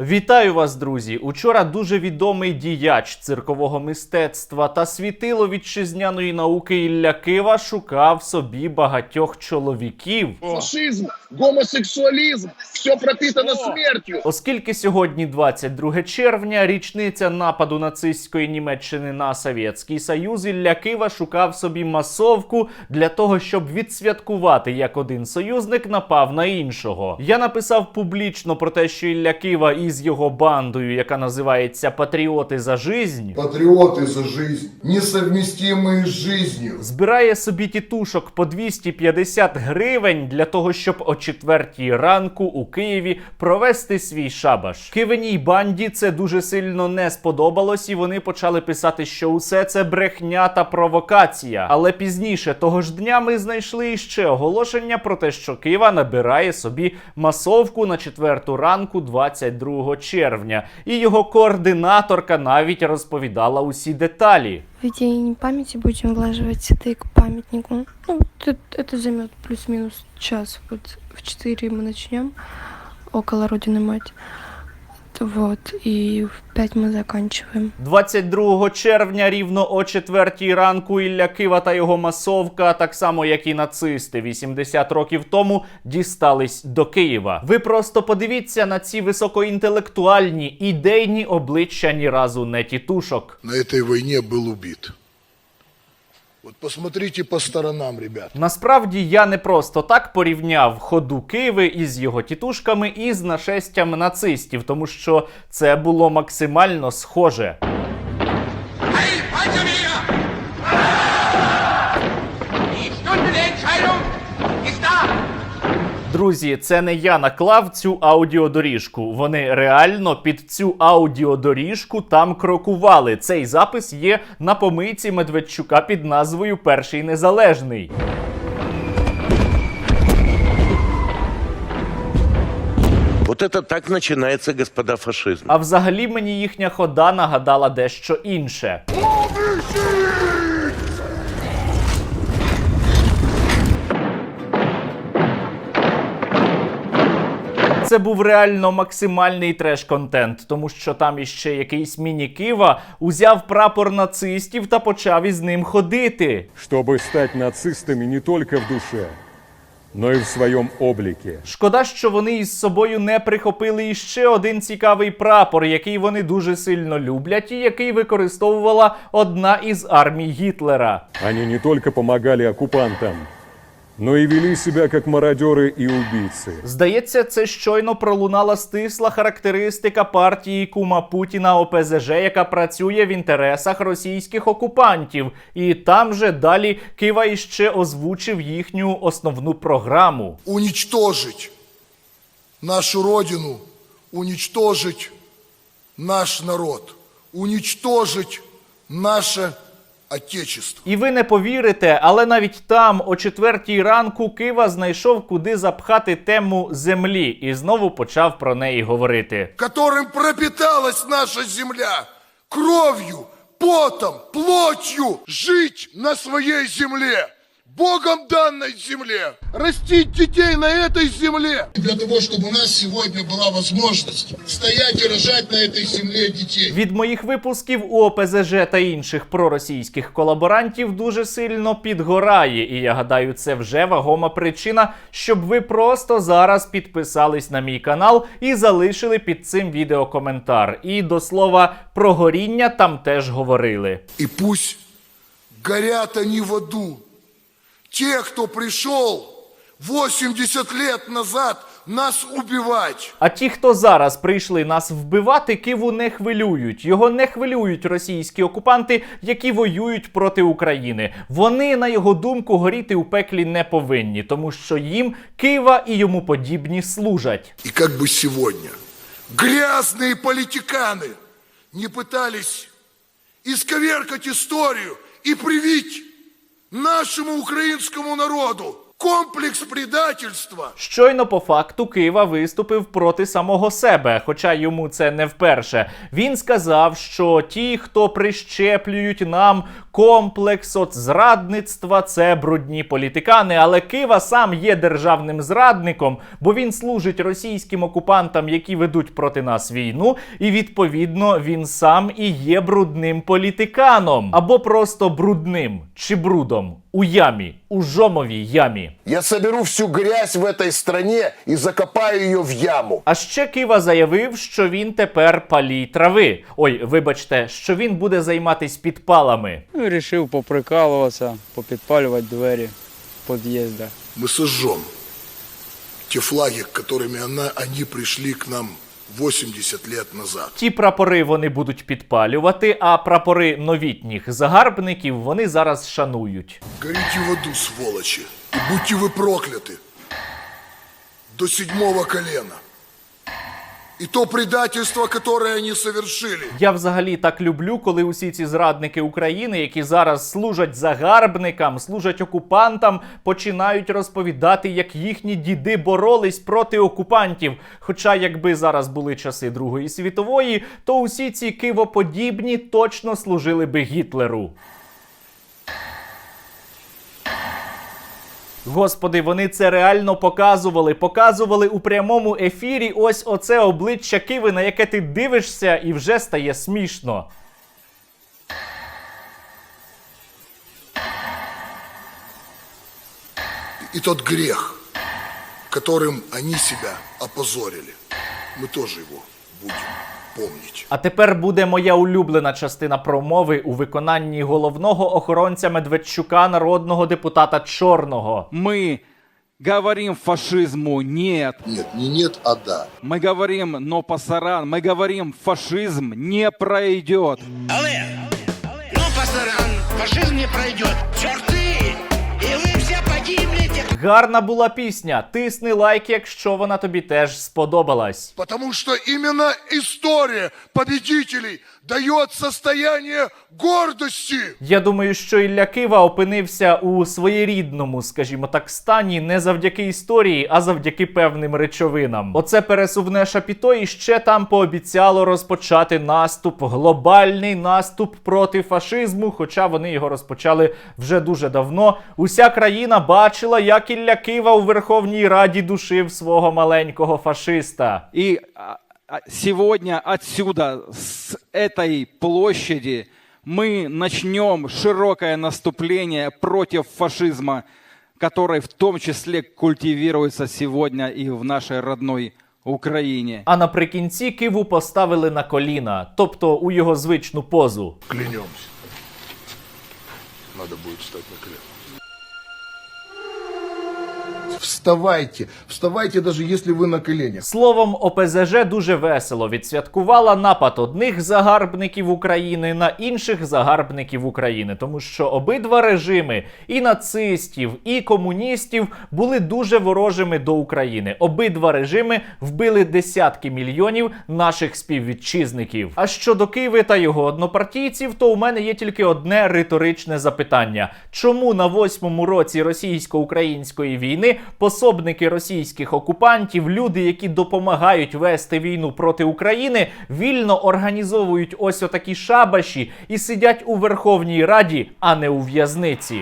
Вітаю вас, друзі! Учора дуже відомий діяч циркового мистецтва та світило вітчизняної науки Ілля Кива шукав собі багатьох чоловіків. Фашизм, гомосексуализм, все пропитано смертью. Оскільки сьогодні 22 червня, річниця нападу нацистської Німеччини на Совєтський Союз, Ілля Кива шукав собі масовку для того, щоб відсвяткувати, як один союзник напав на іншого. Я написав публічно про те, що Ілля Кива із його бандою, яка називається Патріоти за жизнь, Патриоты за жизнь, несовместимые с жизнью. збирає собі тітушок по 250 гривень для того, щоб о четвертій ранку у Києві провести свій шабаш. Кивеній банді це дуже сильно не сподобалось, і вони почали писати, що усе це брехня та провокація. Але пізніше того ж дня ми знайшли іще оголошення про те, що Кива набирає собі масовку на четверту ранку 22 червня, і його координаторка навіть розповідала усі деталі. В день памяти будем влаживать цветы к памятнику. Ну, это, это займет плюс-минус час. Вот в 4 мы начнем, около Родины Мать. Вот, и в 5 мы заканчиваем. 22 червня рівно о 4 ранку Ілля Кива та його масовка, так само як і нацисти 80 років тому, дістались до Києва. Ви просто подивіться на ці високоінтелектуальні ідейні обличчя ні разу не тітушок. на этой войне был убит. Вот посмотрите по сторонам, ребят. Насправді я не просто так порівняв ходу Києва із його тітушками і з нашестям нацистів, тому що це було максимально схоже. Друзі, це не я наклав цю аудіодоріжку. Вони реально під цю аудіодоріжку там крокували. Цей запис є на помийці Медведчука під назвою Перший Незалежний. Вот это так начинается, господа, фашизм. А взагалі мені їхня хода нагадала дещо інше. Це був реально максимальний треш-контент, тому що там іще якийсь міні-кива узяв прапор нацистів та почав із ним ходити. чтобы стать нацистами не только в душе, но и в своем облике. Шкода, що вони із собою не прихопили іще один цікавий прапор, який вони дуже сильно люблять, і який використовувала одна із армій Гітлера. Они не только помогали оккупантам, но и вели себя как мародеры и убийцы. Здається, це щойно пролунала стисла характеристика партії кума Путіна ОПЗЖ, яка працює в інтересах російських окупантів. І там же далі Кива іще озвучив їхню основну програму. Уничтожить нашу родину, уничтожить наш народ, уничтожить наше Отечество. І ви не повірите, але навіть там, о четвертій ранку, Кива знайшов, куди запхати тему землі, і знову почав про неї говорити. которым пропиталась наша земля кров'ю, потом, плотью, жить на своей земле, Богом данной земле, растить детей на этой земле. Для того, чтобы у нас сегодня была возможность стоять и рожать на этой земле детей. Від моїх випусків у ОПЗЖ та інших проросійських колаборантів дуже сильно підгорає, і я гадаю, це вже вагома причина, щоб ви просто зараз підписались на мій канал і залишили під цим відео коментар. І до слова про горіння там теж говорили. И пусть горят они в аду. Те, кто пришел 80 лет назад нас убивать. А ті, хто зараз прийшли нас вбивати, Киву не хвилюють. Його не хвилюють російські окупанти, які воюють проти України. Вони, на його думку, горіти у пеклі не повинні, тому що їм Кива і йому подібні служать. И как бы сегодня грязные политиканы не пытались исковеркать историю и привить нашему українському народу комплекс предательства. Щойно по факту Кива виступив проти самого себе, хоча йому це не вперше. Він сказав, що ті, хто прищеплюють нам комплекс от зрадництва, це брудні політикани. Але Кива сам є державним зрадником, бо він служить російським окупантам, які ведуть проти нас війну, і відповідно він сам і є брудним політиканом або просто брудним чи брудом у ямі, у жомовій ямі. Я соберу всю грязь в этой стране и закопаю ее в яму. А ще Кива заявив, що він тепер палій трави. Ой, вибачте, що він буде займатись підпалами. Ну і рішив поприкалуватися, попідпалювати двері в під'їздах. Мы сожжем те флаги, которыми она, они пришли к нам 80 лет назад. Ті прапори вони будуть підпалювати, а прапори новітніх загарбників вони зараз шанують. Горите в аду, сволочі, і будьте ви прокляті до седьмого колена. И то предательство, которое они совершили, Я взагалі так люблю, коли усі ці зрадники України, які зараз служать загарбникам, служать окупантам, починають розповідати, як їхні діди боролись проти окупантів. Хоча, якби зараз були часи Другої світової, то усі ці кивоподібні точно служили би Гітлеру. Господи, вони це реально показували. Показували у прямому ефірі ось оце обличчя Киви, на яке ти дивишся, і вже стає смішно. и тот грех, которым они себя опозорили, мы тоже его будем помнить. А тепер буде моя улюблена частина промови у виконанні головного охоронця Медведчука, народного депутата Чорного. Мы говорим фашизму нет. Нет, не нет, а да. Мы говорим но пасаран. Мы говорим фашизм не пройдет. Але, ну, пасаран, фашизм не пройдет. Черты! Гарна була пісня. Тисни лайк, якщо вона тобі теж сподобалась. Потому что именно история победителей дает состояние гордости. Я думаю, що Ілля Кива опинився у своєрідному, скажімо так, стані не завдяки історії, а завдяки певним речовинам. Оце пересувне шапіто і ще там пообіцяло розпочати наступ, глобальний наступ проти фашизму. Хоча вони його розпочали вже дуже давно. Уся країна бачила, як Ілля Кива у Верховній Раді душив свого маленького фашиста. И а, а, сегодня отсюда, с этой площади, мы начнем широкое наступление против фашизма, который в том числе культивируется сегодня и в нашей родной Украине. А наприкінці Киву поставили на коліна, тобто у його звичну позу. Клянемся. Надо будет встать на колено. Вставайте, вставайте, даже если вы на коленях. Словом, ОПЗЖ дуже весело відсвяткувала напад одних загарбників України на інших загарбників України, тому що обидва режими і нацистів, і комуністів були дуже ворожими до України. Обидва режими вбили десятки мільйонів наших співвітчизників. А щодо Києва та його однопартійців, то у мене є тільки одне риторичне запитання: чому на восьмому році російсько-української пособники російських окупантів, люди, які допомагають вести війну проти України, вільно організовують ось отакі шабаші і сидять у Верховній Раді, а не у в'язниці.